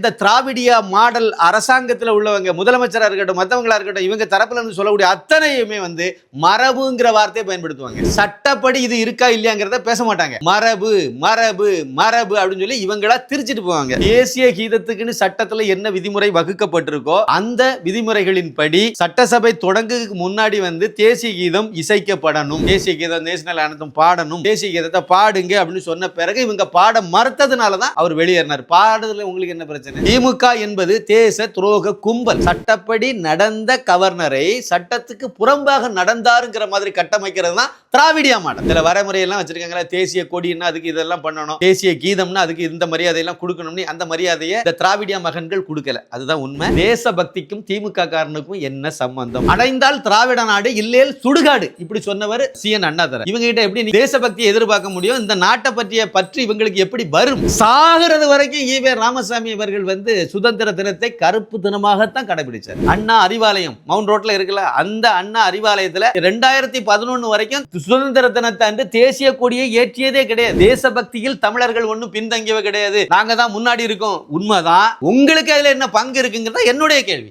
இந்த திராவிடியா மாடல் அரசாங்கத்தில் உள்ளவங்க முதலமைச்சராக இருக்கட்டும் மற்றவங்களா இருக்கட்டும் இவங்க தரப்புல இருந்து சொல்லக்கூடிய அத்தனையுமே வந்து மரபுங்கிற வார்த்தையை பயன்படுத்துவாங்க. சட்டப்படி இது இருக்கா இல்லையாங்கிறத பேச மாட்டாங்க. மரபு மரபு மரபு அப்படின்னு சொல்லி இவங்களா திரிச்சிட்டு போவாங்க. தேசிய கீதத்துக்குன்னு சட்டத்துல என்ன விதிமுறை வகுக்கப்பட்டிருக்கோ அந்த விதிமுறைகளின் படி சட்டசபை தொடங்குக்கு முன்னாடி வந்து தேசிய கீதம் இசைக்கப்படணும். தேசிய கீதம் நேஷனல் அனைத்தும் பாடணும். தேசிய கீதத்தை பாடுங்க அப்படின்னு சொன்ன பிறகு இவங்க பாட மறுத்ததுனால தான் அவர் வெளியேறினார். பாடுறதுல உங்களுக்கு என்ன பிரச்சனை? திமுக என்பது தேச துரோக கும்பல். சட்டப்படி நடந்த கவர்னரை சட்டத்துக்கு புறம்பாக நடந்தாருங்கிற மாதிரி கட்டமைக்கிறது தான் திராவிடியா மாடல். இதுல வரைமுறையெல்லாம் வச்சிருக்காங்களா தேசிய கொடின்னா அதுக்கு இதெல்லாம் பண்ணணும் தேசிய கீதம்னா அதுக்கு இந்த மரியாதையெல்லாம் கொடுக்கணும்னு அந்த மரியாதையை இந்த திராவிடியா மகன்கள் கொடுக்கல. அதுதான் உண்மை. தேசபக்திக்கும் திமுக காரனுக்கும் என்ன சம்பந்தம்? அடைந்தால் திராவிட நாடு இல்லையில் சுடுகாடு. இப்படி சொன்னவர் சி. என். அண்ணாதர. இவங்க கிட்ட எப்படி நீ தேசபக்தியை எதிர்பார்க்க முடியும்? இந்த நாட்டை பற்றிய பற்றி இவங்களுக்கு எப்படி வரும்? சாகிறது வரைக்கும் ஈவே ராமசாமி அவர்கள் வந்து சுதந்திர தினத்தை கருப்பு தினமாகத்தான் கடைபிடிச்சார். அண்ணா அறிவாலயம் மவுண்ட் ரோட்ல இருக்குல்ல அந்த அண்ணா அறிவாலயத்துல ரெண்டாயிரத்தி பதினொன்னு வரைக்கும் சுதந்திர தினத்தை அன்று தேசிய கொடியை ஏற்றியதே கிடையாது. தேசபக்தியில் தமிழர்கள் ஒன்றும் பின்தங்கியவே கிடையாது. நாங்க தான் முன்னாடி இருக்கோம். உண்மைதான். உங்களுக்கு அதுல என்ன பங்கு இருக்குங்கிறத என்னுடைய கேள்வி.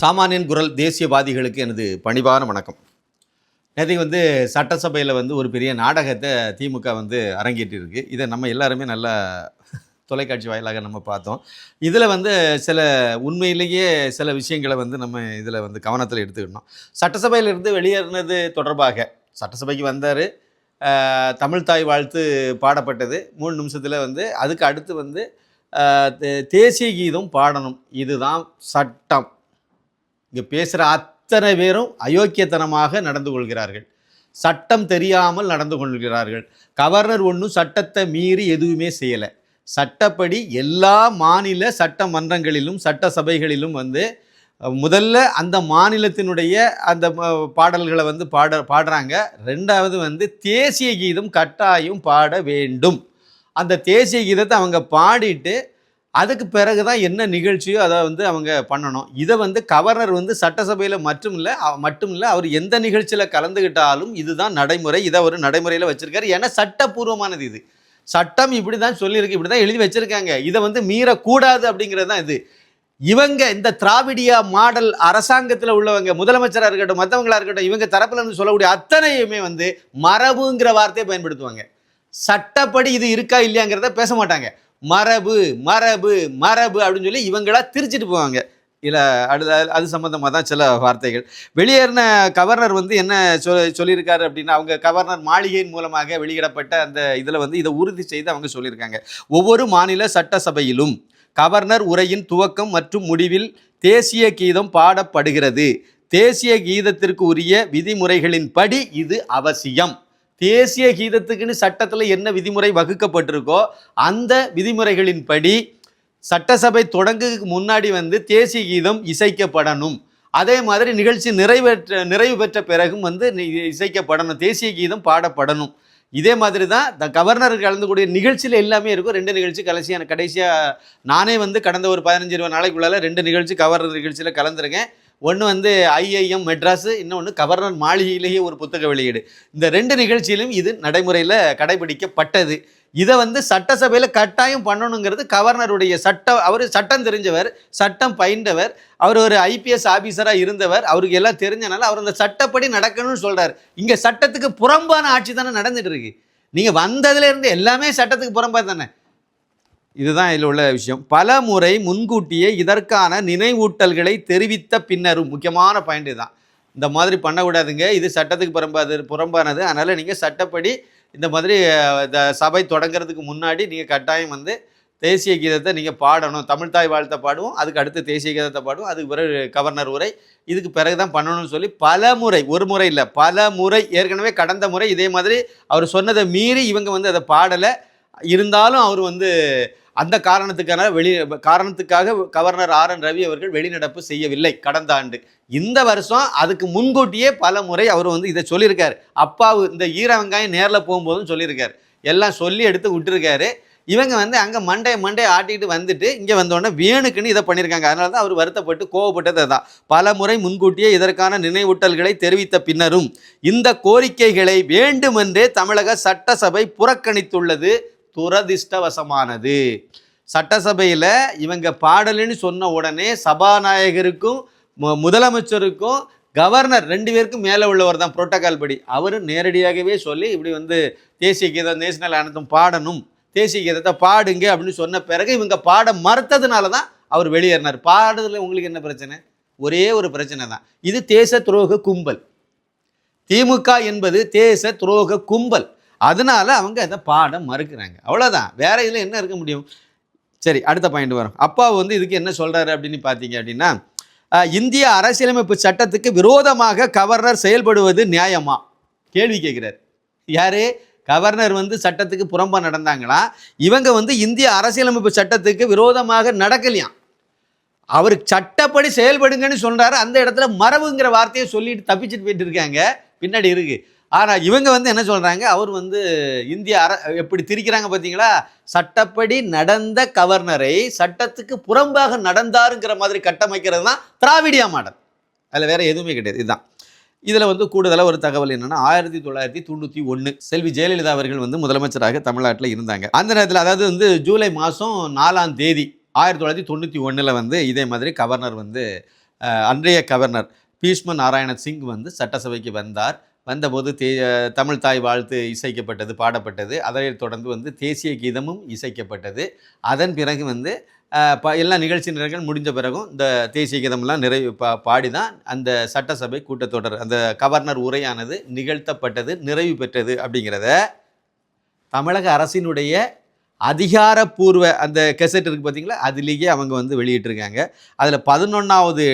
சாமானியன் குரல் தேசியவாதிகளுக்கு எனது பணிவான வணக்கம். நேற்றுக்கு வந்து சட்டசபையில் வந்து ஒரு பெரிய நாடகத்தை திமுக வந்து அரங்கேற்றி இருக்குது இதை நம்ம எல்லாருமே நல்லா தொலைக்காட்சி வாயிலாக நம்ம பார்த்தோம். இதில் வந்து சில உண்மையிலேயே சில விஷயங்களை வந்து நம்ம இதில் வந்து கவனத்தில் எடுத்துக்கணும். சட்டசபையிலிருந்து வெளியேறினது தொடர்பாக சட்டசபைக்கு வந்தார். தமிழ்தாய் வாழ்த்து பாடப்பட்டது. மூணு நிமிஷத்தில் வந்து அதுக்கு அடுத்து வந்து தே- தேசிய கீதம் பாடணும். இதுதான் சட்டம். இங்கே பேசுகிற அத்தனை பேரும் அயோக்கியத்தனமாக நடந்து கொள்கிறார்கள்? சட்டம் தெரியாமல் நடந்து கொள்கிறார்கள். கவர்னர் ஒன்றும் சட்டத்தை மீறி எதுவுமே செய்யலை. சட்டப்படி எல்லா மாநில சட்டமன்றங்களிலும் சட்டசபைகளிலும் வந்து முதல்ல அந்த மாநிலத்தினுடைய அந்த பாடல்களை வந்து பாட பாடுறாங்க. ரெண்டாவது வந்து தேசிய கீதம் கட்டாயம் பாட வேண்டும். அந்த தேசிய கீதத்தை அவங்க பாடிட்டு அதுக்கு பிறகு தான் என்ன நிகழ்ச்சியோ அதை வந்து அவங்க பண்ணணும். இதை வந்து கவர்னர் வந்து சட்டசபையில் மட்டும் இல்லை மட்டும் இல்லை அவர் எந்த நிகழ்ச்சியில் கலந்துக்கிட்டாலும் இதுதான் நடைமுறை இதை ஒரு நடைமுறையில் வச்சுருக்காரு. ஏன்னா சட்டப்பூர்வமானது இது. சட்டம் இப்படி தான் சொல்லியிருக்கு இப்படி தான் எழுதி வச்சுருக்காங்க. இதை வந்து மீறக்கூடாது அப்படிங்கிறது தான் இது. இவங்க இந்த திராவிடியா மாடல் அரசாங்கத்தில் உள்ளவங்க முதலமைச்சராக இருக்கட்டும் மற்றவங்களாக இருக்கட்டும் இவங்க தரப்புல சொல்லக்கூடிய அத்தனையுமே வந்து மரபுங்கிற வார்த்தையை பயன்படுத்துவாங்க. சட்டப்படி இது இருக்கா இல்லையாங்கிறத பேச மாட்டாங்க. மரபு மரபு மரபு அப்படின்னு சொல்லி இவங்களா திரிச்சிட்டு போவாங்க. இல்லை அடுத்த அது சம்மந்தமாக தான் சில வார்த்தைகள். வெளியேறின கவர்னர் வந்து என்ன சொ சொல்லியிருக்காரு அப்படின்னா அவங்க கவர்னர் மாளிகையின் மூலமாக வெளியிடப்பட்ட அந்த இதில் வந்து இதை உறுதி செய்து அவங்க சொல்லியிருக்காங்க. ஒவ்வொரு மாநில சட்டசபையிலும் கவர்னர் உரையின் துவக்கம் மற்றும் முடிவில் தேசிய கீதம் பாடப்படுகிறது. தேசிய கீதத்திற்கு உரிய விதிமுறைகளின்படி இது அவசியம். தேசிய கீதத்துக்குன்னு சட்டத்தில் என்ன விதிமுறை வகுக்கப்பட்டிருக்கோ அந்த விதிமுறைகளின்படி சட்டசபை தொடங்குக்கு முன்னாடி வந்து தேசிய கீதம் இசைக்கப்படணும். அதே மாதிரி நிகழ்ச்சி நிறைவேற்ற நிறைவு பெற்ற பிறகும் வந்து இசைக்கப்படணும். தேசிய கீதம் பாடப்படணும். இதே மாதிரி தான் த கவர்னர் கலந்துக்கூடிய நிகழ்ச்சியில் எல்லாமே இருக்கும். ரெண்டு நிகழ்ச்சி கடைசியான கடைசியாக நானே வந்து கடந்த ஒரு பதினஞ்சு இருபது நாளைக்குள்ளால் ரெண்டு நிகழ்ச்சி கவர்னர் நிகழ்ச்சியில் கலந்துருக்கேன். ஒன்று வந்து ஐஐஎம் மெட்ராஸ் இன்னொன்று கவர்னர் மாளிகையிலேயே ஒரு புத்தக வெளியீடு. இந்த ரெண்டு நிகழ்ச்சியிலும் இது நடைமுறையில் கடைபிடிக்கப்பட்டது. இதை வந்து சட்டசபையில் கட்டாயம் பண்ணணுங்கிறது கவர்னருடைய சட்டம் அவர் சட்டம் தெரிஞ்சவர் சட்டம் பயின்றவர் அவர் ஒரு ஐபிஎஸ் ஆஃபீஸராக இருந்தவர் அவருக்கு எல்லாம் தெரிஞ்சனால அவர் அந்த சட்டப்படி நடக்கணும்னு சொல்கிறார் இங்கே சட்டத்துக்கு புறம்பான ஆட்சி தானே நடந்துட்டு இருக்கு. நீங்கள் வந்ததுலேருந்து எல்லாமே சட்டத்துக்கு புறம்பாக தானே. இதுதான் இதில் உள்ள விஷயம். பல முறை முன்கூட்டியே இதற்கான நினைவூட்டல்களை தெரிவித்த பின்னரும் முக்கியமான பாயிண்ட் தான் இந்த மாதிரி பண்ணக்கூடாதுங்க. இது சட்டத்துக்கு புறம்பாது புறம்பானது. அதனால் நீங்கள் சட்டப்படி இந்த மாதிரி இந்த சபை தொடங்குறதுக்கு முன்னாடி நீங்கள் கட்டாயம் வந்து தேசிய கீதத்தை நீங்கள் பாடணும். தமிழ் தாய் வாழ்த்த பாடுவோம். அதுக்கு அடுத்து தேசிய கீதத்தை பாடுவோம். அதுக்கு பிறகு கவர்னர் உரை. இதுக்கு பிறகு தான் பண்ணணும்னு சொல்லி பல முறை ஒரு முறை இல்லை பல முறை ஏற்கனவே கடந்த முறை இதே மாதிரி அவர் சொன்னதை மீறி இவங்க வந்து அதை பாடலை. இருந்தாலும் அவர் வந்து அந்த காரணத்துக்கான வெளி காரணத்துக்காக கவர்னர் ஆர் என் ரவி அவர்கள் வெளிநடப்பு செய்யவில்லை கடந்த ஆண்டு. இந்த வருஷம் அதுக்கு முன்கூட்டியே பல முறை அவர் வந்து இதை சொல்லியிருக்காரு. அப்பாவு இந்த ஈர வெங்காயம் நேரில் போகும்போதும் சொல்லியிருக்காரு. எல்லாம் சொல்லி எடுத்து விட்டுருக்காரு. இவங்க வந்து அங்கே மண்டைய மண்டே ஆட்டிட்டு வந்துட்டு இங்கே வந்தோடனே வேணுக்குன்னு இதை பண்ணியிருக்காங்க. அதனால தான் அவர் வருத்தப்பட்டு கோவப்பட்டது தான் பல முறை முன்கூட்டியே இதற்கான நினைவூட்டல்களை தெரிவித்த பின்னரும் இந்த கோரிக்கைகளை வேண்டுமென்றே தமிழக சட்டசபை புறக்கணித்துள்ளது. துரதிர்ஷ்டவசமானது. சட்டசபையில் இவங்க பாடலுன்னு சொன்ன உடனே சபாநாயகருக்கும் மு- முதலமைச்சருக்கும் கவர்னர் ரெண்டு பேருக்கும் மேலே உள்ளவர் தான் புரோட்டோகால் படி. அவர் நேரடியாகவே சொல்லி இப்படி வந்து தேசிய கீதம் நேஷனல் அனைத்தும் பாடணும் தேசிய கீதத்தை பாடுங்க அப்படின்னு சொன்ன பிறகு இவங்க பாட மறுத்ததுனால தான் அவர் வெளியேறினார். பாடுறதுல உங்களுக்கு என்ன பிரச்சனை? ஒரே ஒரு பிரச்சனை தான். இது தேச துரோக கும்பல். திமுக என்பது தேச துரோக கும்பல். அதனால அவங்க அதை பாட மறுக்கிறாங்க. அவ்வளோதான் வேற இதில் என்ன இருக்க முடியும்? சரி அடுத்த பாயிண்ட் வரும். அப்பா வந்து இதுக்கு என்ன சொல்கிறாரு அப்படின்னு பார்த்தீங்க அப்படின்னா இந்திய அரசியலமைப்பு சட்டத்துக்கு விரோதமாக கவர்னர் செயல்படுவது நியாயமா? கேள்வி கேட்குறாரு. யாரு? கவர்னர் வந்து சட்டத்துக்கு புறம்பா நடந்தாங்களா? இவங்க வந்து இந்திய அரசியலமைப்பு சட்டத்துக்கு விரோதமாக நடக்கலையாம் அவர் சட்டப்படி செயல்படுங்கன்னு சொல்றாரு. அந்த இடத்துல மரபுங்கிற வார்த்தையை சொல்லிட்டு தப்பிச்சுட்டு போயிட்டு இருக்காங்க. பின்னாடி இருக்கு. ஆனால் இவங்க வந்து என்ன சொல்கிறாங்க அவர் வந்து இந்திய அர எப்படி திரிக்கிறாங்க பார்த்தீங்களா சட்டப்படி நடந்த கவர்னரை சட்டத்துக்கு புறம்பாக நடந்தாருங்கிற மாதிரி கட்டமைக்கிறது தான் திராவிடியா மாடல். அதில் வேறு எதுவுமே கிடையாது. இதுதான். இதில் வந்து கூடுதலாக ஒரு தகவல் என்னென்னா ஆயிரத்தி தொள்ளாயிரத்தி தொண்ணூற்றி ஒன்று செல்வி ஜெயலலிதா அவர்கள் வந்து முதலமைச்சராக தமிழ்நாட்டில் இருந்தாங்க. அந்த நேரத்தில் அதாவது வந்து ஜூலை மாதம் நாலாம் தேதி ஆயிரத்தி தொள்ளாயிரத்தி தொண்ணூற்றி ஒன்றில் வந்து இதே மாதிரி கவர்னர் வந்து அன்றைய கவர்னர் பீஷ்ம நாராயண சிங் வந்து சட்டசபைக்கு வந்தார். வந்தபோது தே தமிழ் தாய் வாழ்த்து இசைக்கப்பட்டது பாடப்பட்டது. அதை தொடர்ந்து வந்து தேசிய கீதமும் இசைக்கப்பட்டது. அதன் பிறகு வந்து ப எல்லா நிகழ்ச்சி நிரல்கள் முடிஞ்ச பிறகும் இந்த தேசிய கீதம்லாம் நிறைவு பா பாடி தான் அந்த சட்டசபை கூட்டத்தொடர் அந்த கவர்னர் உரையானது நிகழ்த்தப்பட்டது நிறைவு பெற்றது அப்படிங்கிறத தமிழக அரசினுடைய அதிகாரப்பூர்வ அந்த கெசட் இருக்குது பார்த்தீங்களா? அதுலேயே அவங்க வந்து வெளியிட்டிருக்காங்க. அதில் பதினொன்றாவது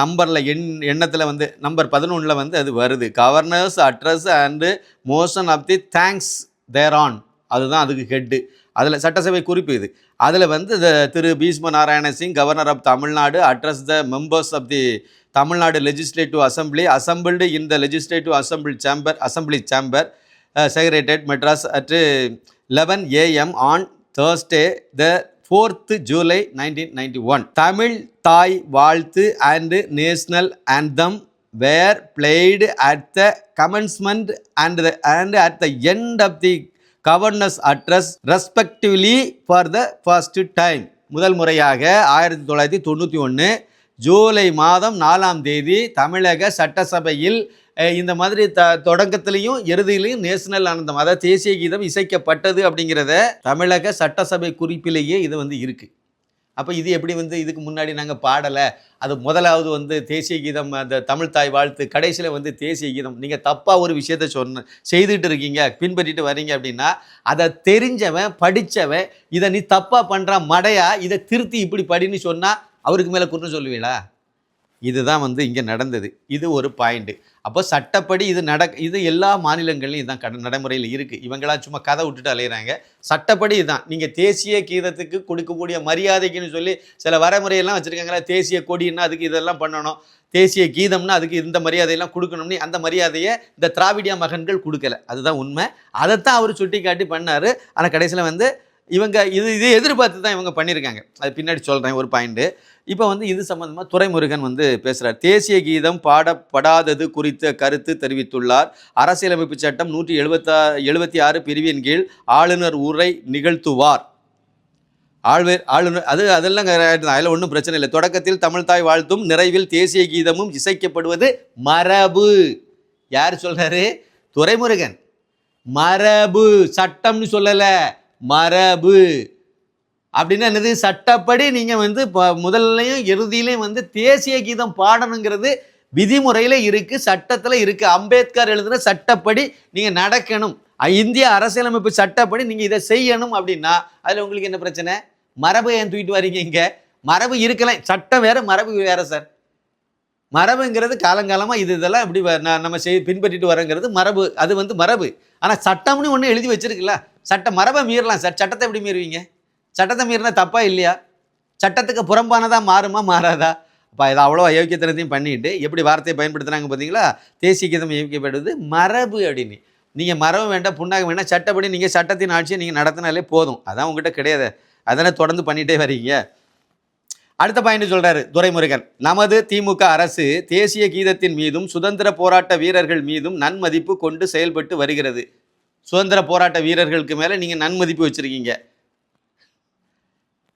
நம்பரில் எண் எண்ணத்தில் வந்து நம்பர் பதினொன்றில் வந்து அது வருது. Governor's address and motion of the thanks thereon அதுதான் அதுக்கு ஹெட்டு அதில் சட்டசபை குறிப்பு இது. அதில் வந்து திரு Bhishma Narayana Singh governor of Tamil Nadu address the members of the Tamil Nadu legislative assembly assembled in the legislative assemble chamber assembly chamber secretariat Madras at eleven AM on Thursday the fourth July nineteen ninety one Tamil Thai Vazhthu and national anthem were played at the commencement and the and at the end of the governor's address respectively for the first time முதல் முறையாக ஆயிரத்தி தொள்ளாயிரத்தி தொண்ணூற்றி ஒன்று ஜூலை மாதம் நாலாம் தேதி தமிழக சட்டசபையில் இந்த மாதிரி த தொடக்கத்திலையும் இறுதியிலையும் நேஷனல் ஆனந்தம் அதாவது தேசிய கீதம் இசைக்கப்பட்டது அப்படிங்கிறத தமிழக சட்டசபை குறிப்பிலேயே இது வந்து இருக்குது அப்போ இது எப்படி வந்து இதுக்கு முன்னாடி நாங்கள் பாடலை? அது முதலாவது வந்து தேசிய கீதம் அந்த தமிழ் தாய் வாழ்த்து கடைசியில் வந்து தேசிய கீதம். நீங்கள் தப்பாக ஒரு விஷயத்த சொன்ன செய்துட்டு இருக்கீங்க பின்பற்றிட்டு வரீங்க அப்படின்னா அதை தெரிஞ்சவன் படித்தவன் இதை நீ தப்பாக பண்ணுறான் மடையா இதை திருத்தி இப்படி படின்னு சொன்னால் அவருக்கு மேலே குற்றம் சொல்லுவீங்களா இதுதான் வந்து இங்கே நடந்தது. இது ஒரு பாயிண்ட்டு அப்போ சட்டப்படி இது நடக்க இது எல்லா மாநிலங்கள்லையும் இதுதான் கட நடைமுறையில் இருக்குது இவங்களாம் சும்மா கதை விட்டுட்டு அலையிறாங்க. சட்டப்படி இதுதான். நீங்கள் தேசிய கீதத்துக்கு கொடுக்கக்கூடிய மரியாதைக்குன்னு சொல்லி சில வரைமுறையெல்லாம் வச்சுருக்காங்களா தேசிய கொடின்னா அதுக்கு இதெல்லாம் பண்ணணும். தேசிய கீதம்னா அதுக்கு இந்த மரியாதையெல்லாம் கொடுக்கணும்னு அந்த மரியாதையை இந்த திராவிடிய மகன்கள் கொடுக்கல. அதுதான் உண்மை. அதைத்தான் அவர் சுட்டி காட்டி பண்ணார். ஆனால் கடைசியில் வந்து இவங்க இது இது எதிர்பார்த்து தான் இவங்க பண்ணியிருக்காங்க. அது பின்னாடி சொல்கிறேன் ஒரு பாயிண்ட்டு இப்போ வந்து இது சம்மந்தமாக துரைமுருகன் வந்து பேசுகிறார் தேசிய கீதம் பாடப்படாதது குறித்த கருத்து தெரிவித்துள்ளார். அரசியலமைப்பு சட்டம் நூற்றி எழுபத்தா எழுபத்தி ஆறு பிரிவின் கீழ் ஆளுநர் உரை நிகழ்த்துவார். ஆழ்வேர் ஆளுநர் அது அதெல்லாம் correct தான். அதில் ஒன்றும் பிரச்சனை இல்லை. தொடக்கத்தில் தமிழ் தாய் வாழ்த்தும் நிறைவில் தேசிய கீதமும் இசைக்கப்படுவது மரபு. யார் சொல்கிறாரு துரைமுருகன். மரபு சட்டம்னு சொல்லலை. மரபு. அப்படின்னா என்னது? சட்டப்படி நீங்கள் வந்து இப்போ முதல்லையும் இறுதியிலையும் வந்து தேசிய கீதம் பாடணுங்கிறது விதிமுறையில் இருக்குது சட்டத்தில் இருக்குது அம்பேத்கர் எழுதுன சட்டப்படி நீங்கள் நடக்கணும். இந்திய அரசியலமைப்பு சட்டப்படி நீங்கள் இதை செய்யணும் அப்படின்னா அதில் உங்களுக்கு என்ன பிரச்சனை? மரபு ஏன் தூக்கிட்டு வரீங்க இங்கே? மரபு இருக்கலாம் சட்டம் வேறு மரபு வேறு சார். மரபுங்கிறது காலங்காலமாக இது இதெல்லாம் இப்படி நான் நம்ம செய் பின்பற்றிட்டு வரோங்கிறது மரபு. அது வந்து மரபு. ஆனால் சட்டம்னு ஒன்று எழுதி வச்சிருக்குல்ல. சட்ட மரபை மீறலாம். சார் சட்டத்தை எப்படி மீறுவீங்க? சட்டத்தை மீறினா தப்பா இல்லையா? சட்டத்துக்கு புறம்பானதாக மாறுமா மாறாதா? அப்போ இதை அவ்வளோ அயோக்கியத்தனத்தையும் பண்ணிட்டு எப்படி வார்த்தையை பயன்படுத்துகிறாங்க பார்த்தீங்களா தேசிய கீதம் இயக்கப்படுவது மரபு அப்படின்னு. நீங்கள் மரபு வேண்டாம் புண்ணாக வேண்டாம் சட்டப்படி நீங்கள் சட்டத்தின் ஆட்சியை நீங்கள் நடத்தினாலே போதும். அதான் உங்ககிட்ட கிடையாது. அதனால் தொடர்ந்து பண்ணிகிட்டே வரீங்க. அடுத்த பாயிண்ட் சொல்றாரு துரைமுருகன். நமது திமுக அரசு தேசிய கீதத்தின் மீதும் சுதந்திர போராட்ட வீரர்கள் மீதும் நன்மதிப்பு கொண்டு செயல்பட்டு வருகிறது. சுதந்திர போராட்ட வீரர்களுக்கு மேலே நீங்கள் நன்மதிப்பு வச்சுருக்கீங்க.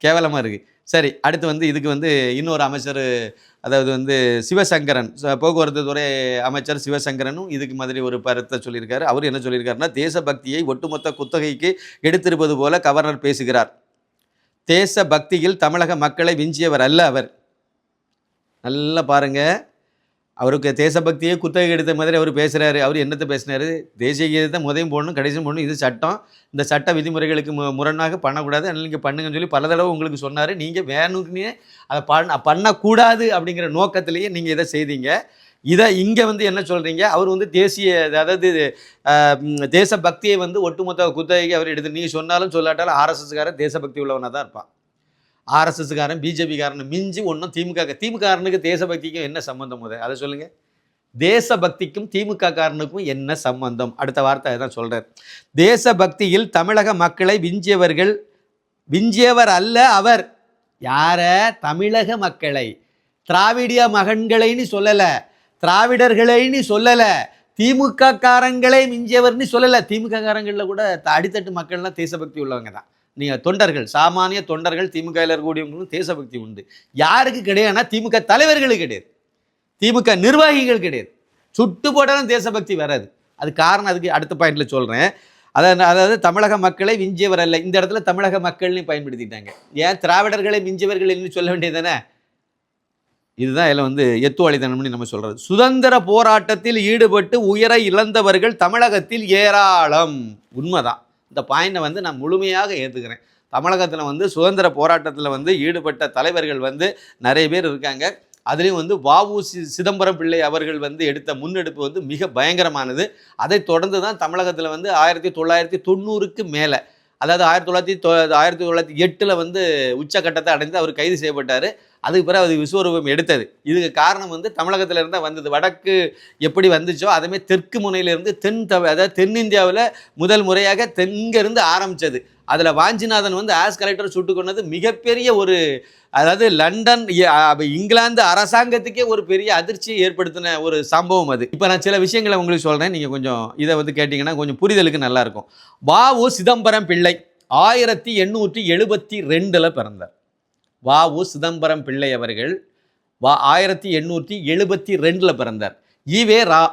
கேவலமாக இருக்குது சரி அடுத்து வந்து இதுக்கு வந்து இன்னொரு அமைச்சர் அதாவது வந்து சிவசங்கரன் போக்குவரத்து துறை அமைச்சர் சிவசங்கரனும் இதுக்கு மாதிரி ஒரு கருத்தை சொல்லியிருக்காரு. அவர் என்ன சொல்லியிருக்காருன்னா தேசபக்தியை ஒட்டுமொத்த குத்தகைக்கு எடுத்திருப்பது போல கவர்னர் பேசுகிறார். தேச பக்தியில் தமிழக மக்களை விஞ்சியவர் அல்ல அவர். நல்லா பாருங்க. அவருக்கு தேசபக்தியே குத்தகை எடுத்த மாதிரி அவர் பேசுகிறாரு அவர் என்னத்தை பேசினாரு? தேசிய கீதத்தை முதயும் போடணும் கடைசியும் போடணும். இது சட்டம். இந்த சட்ட விதிமுறைகளுக்கு மு முரணாக பண்ணக்கூடாது. அதனால் நீங்கள் பண்ணுங்கன்னு சொல்லி பல தடவை உங்களுக்கு சொன்னார். நீங்கள் வேணும்னே அதை பண்ண பண்ணக்கூடாது அப்படிங்கிற நோக்கத்திலேயே நீங்கள் இதை செய்தீங்க. இதை இங்கே வந்து என்ன சொல்கிறீங்க அவர் வந்து தேசிய அதாவது தேசபக்தியை வந்து ஒட்டுமொத்த குத்தகைக்கு அவர் எடுத்து நீங்கள் சொன்னாலும் சொல்லாட்டாலும் ஆர்எஸ்எஸ்காரன் தேசபக்தி உள்ளவனாக தான் இருப்பான். ஆர்எஸ்எஸ்காரன் பிஜேபிக்காரன் மிஞ்சி ஒன்றும் திமுக திமுககாரனுக்கு தேசபக்திக்கும் என்ன சம்மந்தம் முதல் அதை சொல்லுங்கள் தேசபக்திக்கும் திமுக காரனுக்கும் என்ன சம்பந்தம்? அடுத்த வார்த்தை தான் சொல்கிறார் தேசபக்தியில் தமிழக மக்களை விஞ்சியவர்கள் விஞ்சியவர் அல்ல அவர். யார? தமிழக மக்களை. திராவிடிய மகன்களைன்னு சொல்லலை. திராவிடர்களைன்னு சொல்லலை. திமுககாரங்களை மிஞ்சியவர்னு சொல்லலை. திமுக காரங்களில் கூட த- அடித்தட்டு மக்கள்லாம் தேசபக்தி உள்ளவங்க தான். நீங்கள் தொண்டர்கள் சாமானிய தொண்டர்கள் திமுகவில் இருக்கக்கூடியவங்களும் தேசபக்தி உண்டு. யாருக்கு கிடையாதுன்னா திமுக தலைவர்களுக்கு கிடையாது. திமுக நிர்வாகிகள் கிடையாது. சுட்டு போட்டாலும் தேசபக்தி வராது. அது காரணம் அதுக்கு அடுத்த பாயிண்ட்ல சொல்கிறேன் அதாவது அதாவது தமிழக மக்களை விஞ்சியவர் அல்ல. இந்த இடத்துல தமிழக மக்கள்னு பயன்படுத்திட்டாங்க. ஏன் திராவிடர்களை மிஞ்சியவர்கள் என்று சொல்ல வேண்டியது தானே? இதுதான் இதில் வந்து எத்துவாளித்தனம்னு நம்ம சொல்கிறது சுதந்திர போராட்டத்தில் ஈடுபட்டு உயர இழந்தவர்கள் தமிழகத்தில் ஏராளம். உண்மைதான். இந்த பாயிண்டை வந்து நான் முழுமையாக ஏற்றுக்கிறேன் தமிழகத்தில் வந்து சுதந்திர போராட்டத்தில் வந்து ஈடுபட்ட தலைவர்கள் வந்து நிறைய பேர் இருக்காங்க. அதுலேயும் வந்து வாவு சி சிதம்பரம் பிள்ளை அவர்கள் வந்து எடுத்த முன்னெடுப்பு வந்து மிக பயங்கரமானது. அதை தொடர்ந்து தான் தமிழகத்தில் வந்து ஆயிரத்தி தொள்ளாயிரத்தி தொண்ணூறுக்கு மேலே அதாவது ஆயிரத்தி தொள்ளாயிரத்தி தொ ஆயிரத்தி தொள்ளாயிரத்தி எட்டில் வந்து உச்சக்கட்டத்தை அடைந்து அவர் கைது செய்யப்பட்டார். அதுக்கு பிறகு அது விஸ்வரூபம் எடுத்தது. இதுக்கு காரணம் வந்து தமிழகத்திலேருந்தா வந்தது. வடக்கு எப்படி வந்துச்சோ அதேமாதிரி தெற்கு முனையிலிருந்து தென் தவ அதாவது தென்னிந்தியாவில் முதல் முறையாக தென்கிருந்து ஆரம்பித்தது அதில் வாஞ்சிநாதன் வந்து ஆஸ் கலெக்டர் சுட்டு கொண்டது மிகப்பெரிய ஒரு அதாவது லண்டன் இங்கிலாந்து அரசாங்கத்துக்கே ஒரு பெரிய அதிர்ச்சியை ஏற்படுத்தின ஒரு சம்பவம் அது. இப்போ நான் சில விஷயங்களை உங்களுக்கு சொல்கிறேன் நீங்கள் கொஞ்சம் இதை வந்து கேட்டிங்கன்னா கொஞ்சம் புரிதலுக்கு நல்லாயிருக்கும் வாவு சிதம்பரம் பிள்ளை ஆயிரத்தி எண்ணூற்றி எழுபத்தி ரெண்டில் பிறந்தார். வாவு சிதம்பரம் பிள்ளை அவர்கள் வா ஆயிரத்தி எண்ணூற்றி எழுபத்தி ரெண்டில் பிறந்தார். ஈவே ரா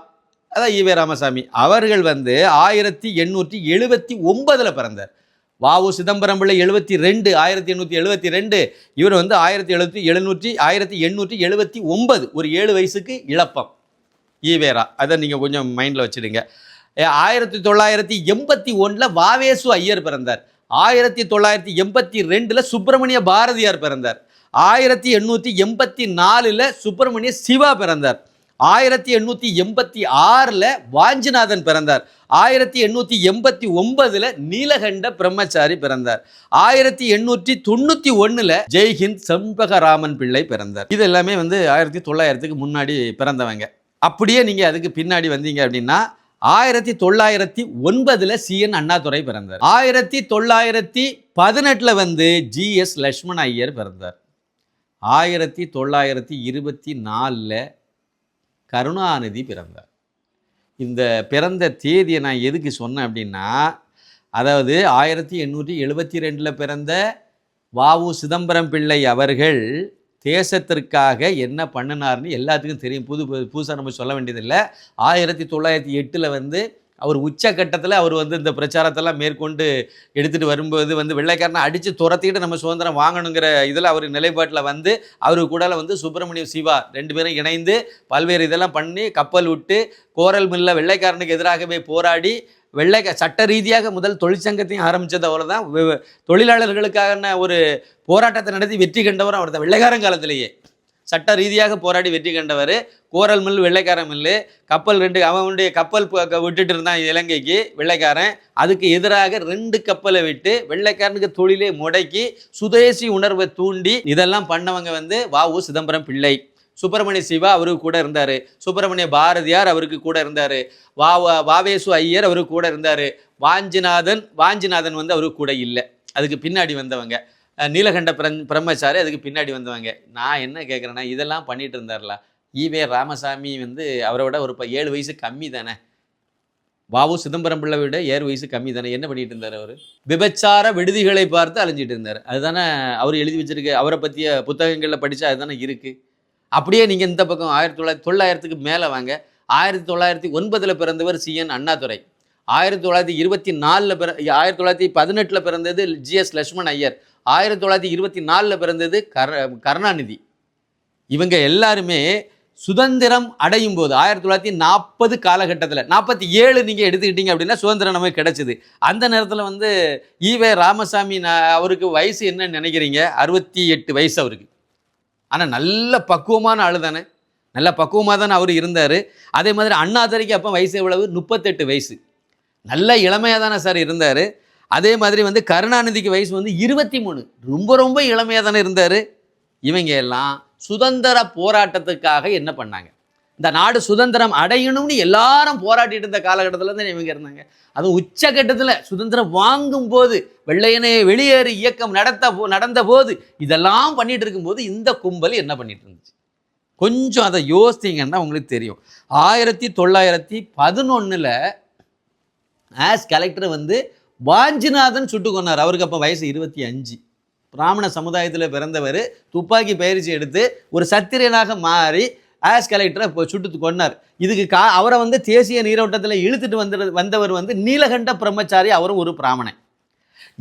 அதான் ஈவே ராமசாமி. அவர்கள் வந்து ஆயிரத்தி எண்ணூற்றி எழுபத்தி ஒன்பதில் பிறந்தார். வாவு சிதம்பரம் பிள்ளை எழுபத்தி ரெண்டு ஆயிரத்தி எண்ணூற்றி எழுபத்தி ரெண்டு. இவர் வந்து ஆயிரத்தி எழுபத்தி எழுநூற்றி ஆயிரத்தி எண்ணூற்றி எழுபத்தி ஒன்பது ஒரு ஏழு வயசுக்கு இழப்பம். ஈவேரா அதை நீங்கள் கொஞ்சம் மைண்டில் வச்சுடுங்க. ஆயிரத்தி தொள்ளாயிரத்தி எண்பத்தி ஒன்றில் வாவேசு ஐயர் பிறந்தார். ஆயிரத்தி தொள்ளாயிரத்தி எண்பத்தி ரெண்டில் சுப்பிரமணிய பாரதியார் பிறந்தார். ஆயிரத்தி எண்ணூற்றி எண்பத்தி நாலில் சுப்பிரமணிய சிவா பிறந்தார். ஆயிரத்தி எண்ணூற்றி எண்பத்தி ஆறில் வாஞ்சிநாதன் பிறந்தார். ஆயிரத்தி எண்ணூற்றி எண்பத்தி ஒன்பதில் நீலகண்ட பிரம்மச்சாரி பிறந்தார். ஆயிரத்தி எண்ணூற்றி தொண்ணூற்றி ஒன்றில் ஜெய்ஹிந்த் செம்பகராமன் பிள்ளை பிறந்தார். இது எல்லாமே வந்து ஆயிரத்தி தொள்ளாயிரத்துக்கு முன்னாடி பிறந்தவங்க. அப்படியே நீங்கள் அதுக்கு பின்னாடி வந்தீங்க அப்படின்னா ஆயிரத்தி தொள்ளாயிரத்தி ஒன்பதில் சிஎன் அண்ணாதுரை பிறந்தார். ஆயிரத்தி தொள்ளாயிரத்தி பதினெட்டில் வந்து ஜிஎஸ் லக்ஷ்மண் ஐயர் பிறந்தார். ஆயிரத்தி தொள்ளாயிரத்தி இருபத்தி நாலில் கருணாநிதி பிறந்தார். இந்த பிறந்த தேதியை நான் எதுக்கு சொன்னேன் அப்படின்னா அதாவது ஆயிரத்தி எண்ணூற்றி எழுபத்தி ரெண்டில் பிறந்த வாவு சிதம்பரம் பிள்ளை அவர்கள் தேசத்திற்காக என்ன பண்ணினார்னு எல்லாத்துக்கும் தெரியும். புது புது- நம்ம சொல்ல வேண்டியதில்லை. ஆயிரத்தி தொள்ளாயிரத்தி எட்டில் வந்து அவர் உச்சக்கட்டத்தில் அவர் வந்து இந்த பிரச்சாரத்தெல்லாம் மேற்கொண்டு எடுத்துகிட்டு வரும்போது வந்து வெள்ளைக்காரனை அடித்து துரத்திட்டு நம்ம சுதந்திரம் வாங்கணுங்கிற இதில் அவர் நிலைப்பாட்டில் வந்து அவர் கூட வந்து சுப்பிரமணிய சிவா ரெண்டு பேரும் இணைந்து பல்வேறு இதெல்லாம் பண்ணி கப்பல் விட்டு கோரல் மில்ல வெள்ளைக்காரனுக்கு எதிராகவே போராடி வெள்ளை சட்ட ரீதியாக முதல் தொழிற்சங்கத்தையும் ஆரம்பித்தது அவர் தான் தொழிலாளர்களுக்கான ஒரு போராட்டத்தை நடத்தி வெற்றி கண்டவர் அவர் தான் வெள்ளைக்காரன் காலத்திலேயே. சட்ட ரீதியாக போராடி வெற்றி கண்டவர். கோரல் மில் வெள்ளைக்காரன் மில்லு. கப்பல் ரெண்டு அவனுடைய கப்பல் விட்டுட்டு இருந்தான் இலங்கைக்கு வெள்ளைக்காரன். அதுக்கு எதிராக ரெண்டு கப்பலை விட்டு வெள்ளைக்காரனுக்கு தொழிலை முடக்கி சுதேசி உணர்வை தூண்டி இதெல்லாம் பண்ணவங்க வந்து வாவு உ சிதம்பரம் பிள்ளை. சுப்பிரமணிய சிவா அவருக்கு கூட இருந்தார். சுப்பிரமணிய பாரதியார் அவருக்கு கூட இருந்தார். வா வாவேசு ஐயர் அவருக்கு கூட இருந்தார். வாஞ்சிநாதன் வாஞ்சிநாதன் வந்து அவருக்கு கூட இல்லை. அதுக்கு பின்னாடி வந்தவங்க. நீலகண்ட பிரம் பிரம்மச்சாரி அதுக்கு பின்னாடி வந்தவங்க. நான் என்ன கேட்குறேன்னா இதெல்லாம் பண்ணிட்டு இருந்தார்ல. ஈவே ராமசாமி வந்து அவரை விட ஒரு ப- ஏழு வயசு கம்மி தானே. வாவு சிதம்பரம் பிள்ளை விட ஏழு வயசு கம்மி தானே. என்ன பண்ணிட்டு இருந்தார் அவர்? விபச்சார விடுதிகளை பார்த்து அலைஞ்சிட்டு இருந்தார். அதுதானே அவர் எழுதி வச்சிருக்க. அவரை பற்றிய புத்தகங்களில் படித்தா அதுதானே இருக்குது அப்படியே நீங்கள் இந்த பக்கம் ஆயிரத்தி தொள்ளாயிரத்தி தொள்ளாயிரத்துக்கு மேலே வாங்க. ஆயிரத்தி தொள்ளாயிரத்தி ஒன்பதில் பிறந்தவர் சிஎன் அண்ணாதுரை. ஆயிரத்தி தொள்ளாயிரத்தி இருபத்தி நாலில் பிற ஆயிரத்தி தொள்ளாயிரத்தி பதினெட்டில் பிறந்தது ஜிஎஸ் லட்சுமண் ஐயர். ஆயிரத்தி தொள்ளாயிரத்தி இருபத்தி நாலில் பிறந்தது கர கருணாநிதி. இவங்க எல்லாருமே சுதந்திரம் அடையும் போது ஆயிரத்தி தொள்ளாயிரத்தி நாற்பது காலகட்டத்தில் நாற்பத்தி ஏழு நீங்கள் எடுத்துக்கிட்டீங்க அப்படின்னா சுதந்திரம் நமக்கு கிடைச்சிது. அந்த நேரத்தில் வந்து ஈவே ராமசாமி அவருக்கு வயசு என்னன்னு நினைக்கிறீங்க? அறுபத்தி எட்டு வயசு அவருக்கு. ஆனால் நல்ல பக்குவமான ஆள் தானே. நல்ல பக்குவமாக தானே அவர் இருந்தார். அதே மாதிரி அண்ணாதுரைக்கு அப்போ வயசு எவ்வளவு? முப்பத்தெட்டு வயசு. நல்ல இளமையாக தானே சார் இருந்தார். அதே மாதிரி வந்து கருணாநிதிக்கு வயசு வந்து இருபத்தி மூணு. ரொம்ப ரொம்ப இளமையாக தானே இருந்தார். இவங்க எல்லாம் சுதந்திர போராட்டத்துக்காக என்ன பண்ணாங்க? இந்த நாடு சுதந்திரம் அடையணும்னு எல்லாரும் போராட்டிட்டு இருந்த காலகட்டத்தில் தான் இவங்க இருந்தாங்க. அதுவும் உச்சகட்டத்தில் சுதந்திரம் வாங்கும் போது வெள்ளையனே வெளியேறு இயக்கம் நடத்த போ- நடந்த போது இதெல்லாம் பண்ணிட்டு இருக்கும்போது இந்த கும்பல் என்ன பண்ணிட்டு இருந்துச்சு? கொஞ்சம் அதை யோசித்தீங்கன்னா உங்களுக்கு தெரியும். ஆயிரத்தி தொள்ளாயிரத்தி பதினொன்றில் ஆஸ் கலெக்டர் வந்து வாஞ்சிநாதன் சுட்டு கொன்னார். அவருக்கு அப்போ வயசு இருபத்தி அஞ்சு. பிராமண சமுதாயத்தில் பிறந்தவர். துப்பாக்கி பயிற்சி எடுத்து ஒரு சத்திரியனாக மாறி ஆஸ் கலெக்டரை இப்போ சுட்டு கொன்னார். இதுக்கு கா அவரை வந்து தேசிய நீரோட்டத்தில் இழுத்துட்டு வந்து வந்தவர் வந்து நீலகண்ட பிரம்மச்சாரி. அவரும் ஒரு பிராமணன்.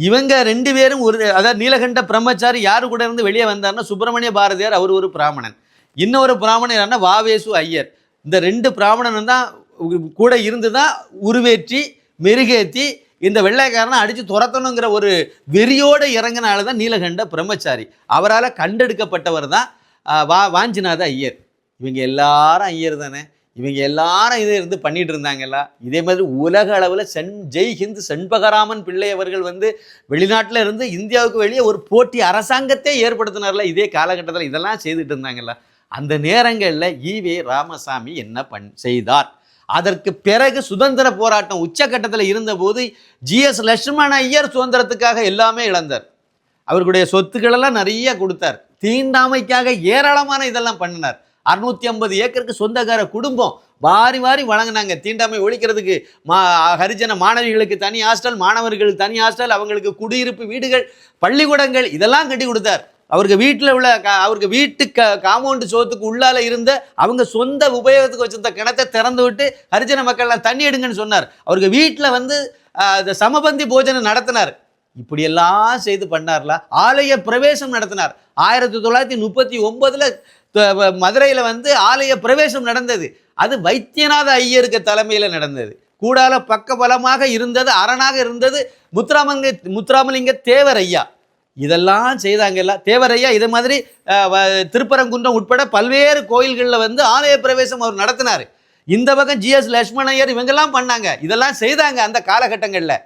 இவங்க ரெண்டு பேரும் ஒரு அதாவது நீலகண்ட பிரம்மச்சாரி யாரு கூட இருந்து வெளியே வந்தார்னா சுப்பிரமணிய பாரதியார் அவர் ஒரு பிராமணன். இன்னொரு பிராமணன் யாருன்னா வாவேசு ஐயர். இந்த ரெண்டு பிராமணனும் தான் கூட இருந்து தான் உருவேற்றி மெருகேற்றி இந்த வெள்ளைக்காரனை அடித்து துரத்தணுங்கிற ஒரு வெறியோடு இறங்கினால தான் நீலகண்ட பிரம்மச்சாரி. அவரால் கண்டெடுக்கப்பட்டவர் தான் வா வாஞ்சிநாத ஐயர். இவங்க எல்லாரும் ஐயர் தானே. இவங்க எல்லாரும் இதை இருந்து பண்ணிட்டு இருந்தாங்கல்ல இதே மாதிரி உலக அளவில் சென் ஜெய் ஹிந்த் செண்பகராமன் பிள்ளை அவர்கள் வந்து வெளிநாட்டில் இருந்து இந்தியாவுக்கு வெளியே ஒரு போட்டி அரசாங்கத்தை ஏற்படுத்தினார்ல இதே காலகட்டத்தில் இதெல்லாம் செய்துட்டு இருந்தாங்களா? அந்த நேரங்களில் ஈவே ராமசாமி என்ன பண் செய்தார்? அதற்கு பிறகு சுதந்திர போராட்டம் உச்சக்கட்டத்தில் இருந்தபோது ஜிஎஸ் லட்சுமண ஐயர் சுதந்திரத்துக்காக எல்லாமே இழந்தார். அவர்களுடைய சொத்துக்களெல்லாம் நிறைய கொடுத்தார். தீண்டாமைக்காக ஏராளமான இதெல்லாம் பண்ணினார். அறுநூத்தி ஐம்பது ஏக்கருக்கு சொந்தக்கார குடும்பம் வாரி வாரி வழங்கினாங்க. தீண்டாமை ஒழிக்கிறதுக்கு மா ஹரிஜன மாணவிகளுக்கு தனி ஹாஸ்டல் மாணவர்களுக்கு தனி ஹாஸ்டல் அவங்களுக்கு குடியிருப்பு வீடுகள் பள்ளிக்கூடங்கள் இதெல்லாம் கட்டி கொடுத்தார். அவருக்கு வீட்டில் உள்ள அவருக்கு வீட்டு க காம்பவுண்டு சோத்துக்கு உள்ளால இருந்த அவங்க சொந்த உபயோகத்துக்கு வச்சிருந்த கிணத்தை திறந்து விட்டு ஹரிஜன மக்கள்லாம் தண்ணி எடுங்கன்னு சொன்னார். அவருக்கு வீட்டில் வந்து சமபந்தி போஜனம் நடத்தினார். இப்படியெல்லாம் செய்து பண்ணார்ல. ஆலய பிரவேசம் நடத்தினார். ஆயிரத்தி தொள்ளாயிரத்தி முப்பத்தி ஒன்பதில் மதுரையில் வந்து ஆலய பிரவேசம் நடந்தது. அது வைத்தியநாத ஐயருக்கு தலைமையில் நடந்தது. கூடால பக்கபலமாக இருந்தது அரணாக இருந்தது முத்துராமலிங்க முத்துராமலிங்க தேவர் ஐயா. இதெல்லாம் செய்தாங்க எல்லாம் தேவரையா இது மாதிரி வ- திருப்பரங்குன்றம் உட்பட பல்வேறு கோயில்களில் வந்து ஆலய பிரவேசம் அவர் நடத்தினார். இந்த பக்கம் ஜிஎஸ் லட்சுமணையர் இவங்கெல்லாம் பண்ணாங்க. இதெல்லாம் செய்தாங்க அந்த காலகட்டங்களில்.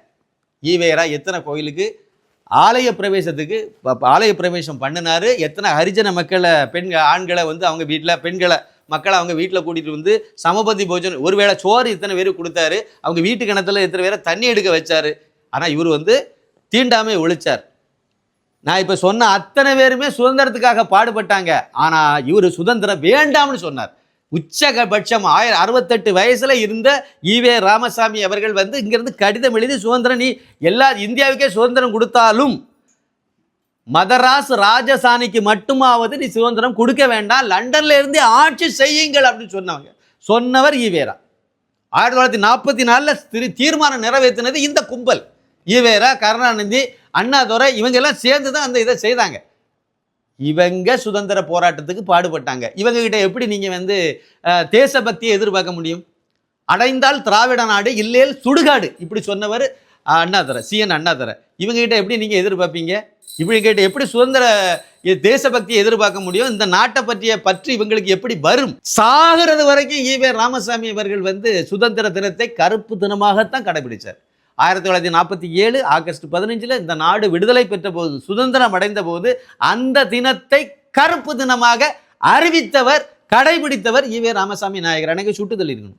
ஈவேரா எத்தனை கோயிலுக்கு ஆலய பிரவேசத்துக்கு ப- ஆலய பிரவேசம் பண்ணினாரு. எத்தனை ஹரிஜன மக்களை பெண்கள் ஆண்களை வந்து அவங்க வீட்டில் பெண்களை மக்களை அவங்க வீட்டில் கூட்டிகிட்டு வந்து சமபந்தி போஜனம் ஒருவேளை சோறு இத்தனை பேருக்கு கொடுத்தாரு. அவங்க வீட்டு கிணத்துல இத்தனை பேரை தண்ணி எடுக்க வச்சார். ஆனால் இவர் வந்து தீண்டாமை ஒழிச்சார். நான் இப்போ சொன்ன அத்தனை பேருமே சுதந்திரத்துக்காக பாடுபட்டாங்க. ஆனால் இவர் சுதந்திரம் வேண்டாம்னு சொன்னார். உச்சபட்சம் ஆயிரம் அறுபத்தெட்டு வயசில் இருந்த ஈவே ராமசாமி அவர்கள் வந்து இங்கேருந்து கடிதம் எழுதி சுதந்திரம் நீ எல்லா இந்தியாவுக்கே சுதந்திரம் கொடுத்தாலும் மதராஸ் ராஜசானிக்கு மட்டுமாவது நீ சுதந்திரம் கொடுக்க வேண்டாம். லண்டன்ல இருந்து ஆட்சி செய்யுங்கள் அப்படின்னு சொன்னவங்க. சொன்னவர் ஈவேரா ஆயிரத்தி தொள்ளாயிரத்தி நாற்பத்தி நாலில் திரு தீர்மானம் நிறைவேற்றினது இந்த கும்பல். ஈவேரா கருணாநிதி அண்ணாதுரை இவங்க எல்லாம் சேர்ந்து தான் அந்த இதை செய்தாங்க. இவங்க சுதந்திர போராட்டத்துக்கு பாடுபட்டாங்க. இவங்க கிட்ட எப்படி நீங்கள் வந்து தேசபக்தியை எதிர்பார்க்க முடியும்? அடைந்தால் திராவிட நாடு இல்லையில் சுடுகாடு இப்படி சொன்னவர் அண்ணாதுரை சிஎன் அண்ணாதுரை இவங்க கிட்ட எப்படி நீங்கள் எதிர்பார்ப்பீங்க? இவங்க கிட்ட எப்படி சுதந்திர தேசபக்தியை எதிர்பார்க்க முடியும்? இந்த நாட்டை பற்றிய பற்றி இவங்களுக்கு எப்படி வரும்? சாகிறது வரைக்கும் ஈவே ராமசாமி அவர்கள் வந்து சுதந்திர தினத்தை கருப்பு தினமாகத்தான் கடைபிடிச்சார். ஆயிரத்தி தொள்ளாயிரத்தி நாற்பத்தி ஏழு ஆகஸ்ட் பதினஞ்சில் இந்த நாடு விடுதலை பெற்ற போது சுதந்திரம் அடைந்த போது அந்த தினத்தை கருப்பு தினமாக அறிவித்தவர் கடைபிடித்தவர் ஈவே ராமசாமி நாயகர். அன்னைக்கு சுட்டுதல் இருக்கணும்.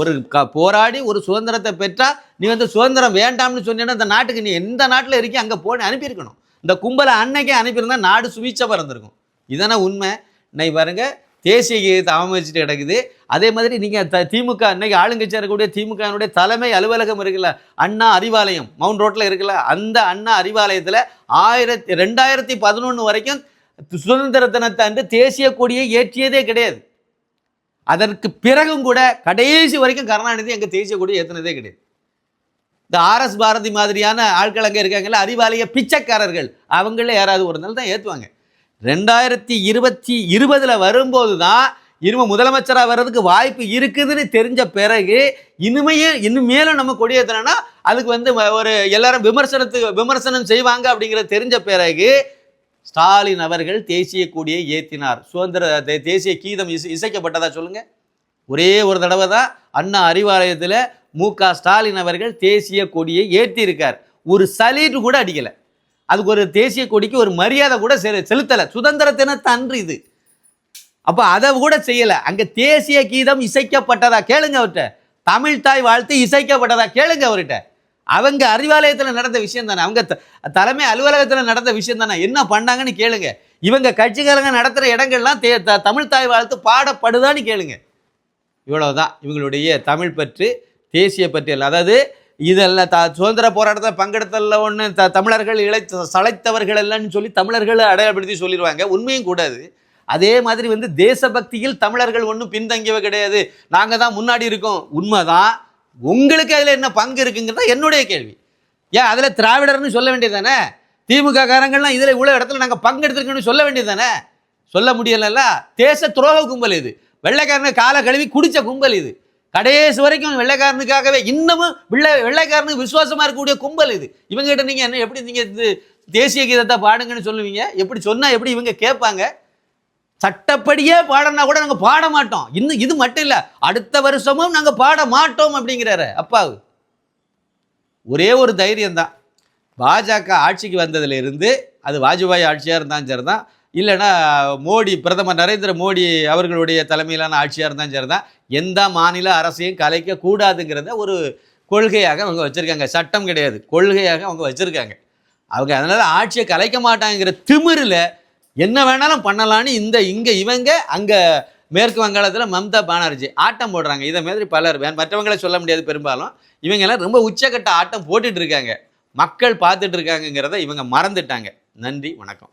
ஒரு க போராடி ஒரு சுதந்திரத்தை பெற்றா நீ வந்து சுதந்திரம் வேண்டாம்னு சொன்னீங்கன்னா இந்த நாட்டுக்கு நீ எந்த நாட்டில் இருக்கி அங்கே போன அனுப்பியிருக்கணும். இந்த கும்பலை அன்னைக்கே அனுப்பியிருந்தா நாடு சுவிச்சமாக பறந்துருக்கும். இதான உண்மை? இன்னைக்கு பாருங்க தேசிய கீதத்தை அவமதிச்சுட்டு கிடக்குது. அதே மாதிரி நீங்கள் த திமுக இன்னைக்கு ஆளுங்கட்சியாக இருக்கக்கூடிய திமுகனுடைய தலைமை அலுவலகம் இருக்குல்ல அண்ணா அறிவாலயம் மவுண்ட் ரோட்டில் இருக்குல்ல அந்த அண்ணா அறிவாலயத்தில் ஆயிரத்தி ரெண்டாயிரத்தி பதினொன்று வரைக்கும் சுதந்திர தினத்தை அன்று தேசிய கொடியை ஏற்றியதே கிடையாது. அதற்கு பிறகும் கூட கடைசி வரைக்கும் கருணாநிதி எங்கள் தேசிய கொடி ஏற்றினதே கிடையாது. இந்த ஆர்எஸ் பாரதி மாதிரியான ஆட்கள் அங்கே இருக்காங்கல்ல அறிவாலய பிச்சைக்காரர்கள் அவங்களே யாராவது ஒரு நாள் தான் ஏற்றுவாங்க ரெண்டாயிரத்தி இருபத்தி இருபதில் வரும்போது தான் இனிமே முதலமைச்சராக வர்றதுக்கு வாய்ப்பு இருக்குதுன்னு தெரிஞ்ச பிறகு இனிமையே இன்னும் மேலும் நம்ம கொடியேற்றணும்னா அதுக்கு வந்து ஒரு எல்லாரும் விமர்சனத்துக்கு விமர்சனம் செய்வாங்க அப்படிங்கிறது தெரிஞ்ச பிறகு ஸ்டாலின் அவர்கள் தேசிய கொடியை ஏற்றினார் சுதந்திர தே- தேசிய கீதம் இசை இசைக்கப்பட்டதா சொல்லுங்கள் ஒரே ஒரு தடவை தான் அண்ணா அறிவாலயத்தில் மு க ஸ்டாலின் அவர்கள் தேசிய கொடியை ஏற்றியிருக்கார் ஒரு சலீட்டு கூட அடிக்கலை. அதுக்கு ஒரு தேசிய கொடிக்கு ஒரு மரியாதை கூட செ- செலுத்தலை. சுதந்திர தினத்தன்று இது. அப்போ அதை கூட செய்யலை. அங்கே தேசிய கீதம் இசைக்கப்பட்டதா? கேளுங்க அவர்கிட்ட. தமிழ் தாய் வாழ்த்து இசைக்கப்பட்டதா? கேளுங்க அவர்கிட்ட. அவங்க அறிவாலயத்தில் நடந்த விஷயம் தானே. அவங்க த- தலைமை அலுவலகத்தில் நடந்த விஷயம் தானே. என்ன பண்ணாங்கன்னு கேளுங்க. இவங்க கட்சிக்காரங்க நடத்துகிற இடங்கள்லாம் தே த- தமிழ் தாய் வாழ்த்து பாடப்படுதான்னு கேளுங்க. இவ்வளோதான் இவங்களுடைய தமிழ் பற்று தேசிய பற்றியல் அதாவது இதெல்லாம் த சுதந்திர போராட்டத்தில் பங்கெடுத்ததில் ஒன்று த தமிழர்கள் இழை சளைத்தவர்கள் எல்லாம்னு சொல்லி தமிழர்களை அடையாளப்படுத்தி சொல்லிடுவாங்க. உண்மையும் கூடாது அதே. மாதிரி வந்து தேசபக்தியில் தமிழர்கள் ஒன்றும் பின்தங்கியவை கிடையாது. நாங்கள் தான் முன்னாடி இருக்கோம். உண்மைதான். உங்களுக்கு அதில் என்ன பங்கு இருக்குங்கிறதா என்னுடைய கேள்வி. ஏன் அதில் திராவிடர்னு சொல்ல வேண்டியதானே திமுக காரங்கள்லாம் இதில் இவ்வளோ இடத்துல நாங்கள் பங்கெடுத்துருக்கோம்னு சொல்ல வேண்டியதானே சொல்ல முடியலல்ல. தேச துரோக கும்பல் இது. வெள்ளைக்காரங்க காலை கழுவி குடித்த கும்பல் இது. கடைசி வரைக்கும் வெள்ளைக்காரனுக்காகவே இன்னமும் வெள்ளை வெள்ளைக்காரனுக்கு விசுவாசமா இருக்கக்கூடிய கும்பல் இது. இவங்ககிட்ட நீங்க என்ன எப்படி நீங்க இது தேசிய கீதத்தை பாடுங்கன்னு சொல்லுவீங்க? எப்படி சொன்னா எப்படி இவங்க கேட்பாங்க? சட்டப்படியே பாடனா கூட நாங்க பாட மாட்டோம். இன்னும் இது மட்டும் இல்ல அடுத்த வருஷமும் நாங்க பாட மாட்டோம் அப்படிங்கிறாரு அப்பாவு. ஒரே ஒரு தைரியம் தான் பாஜக ஆட்சிக்கு வந்ததுல இருந்து அது வாஜ்பாய் ஆட்சியாக இருந்தாலும் சரி தான் இல்லைன்னா மோடி பிரதமர் நரேந்திர மோடி அவர்களுடைய தலைமையிலான ஆட்சியாக இருந்தாலும் சரி தான் எந்த மாநில அரசையும் கலைக்க கூடாதுங்கிறத ஒரு கொள்கையாக அவங்க வச்சுருக்காங்க. சட்டம் கிடையாது. கொள்கையாக அவங்க வச்சுருக்காங்க. அவங்க அதனால் ஆட்சியை கலைக்க மாட்டாங்கிற திமிரில் என்ன வேணாலும் பண்ணலான்னு இந்த இங்கே இவங்க அங்கே மேற்கு வங்காளத்தில் மம்தா பானர்ஜி ஆட்டம் போடுறாங்க. இதை மாதிரி பலர் வே- சொல்ல முடியாது பெரும்பாலும். இவங்கெல்லாம் ரொம்ப உச்சக்கட்ட ஆட்டம் போட்டுட்டு இருக்காங்க. மக்கள் பார்த்துட்டு இருக்காங்கங்கிறத இவங்க மறந்துட்டாங்க. நன்றி வணக்கம்.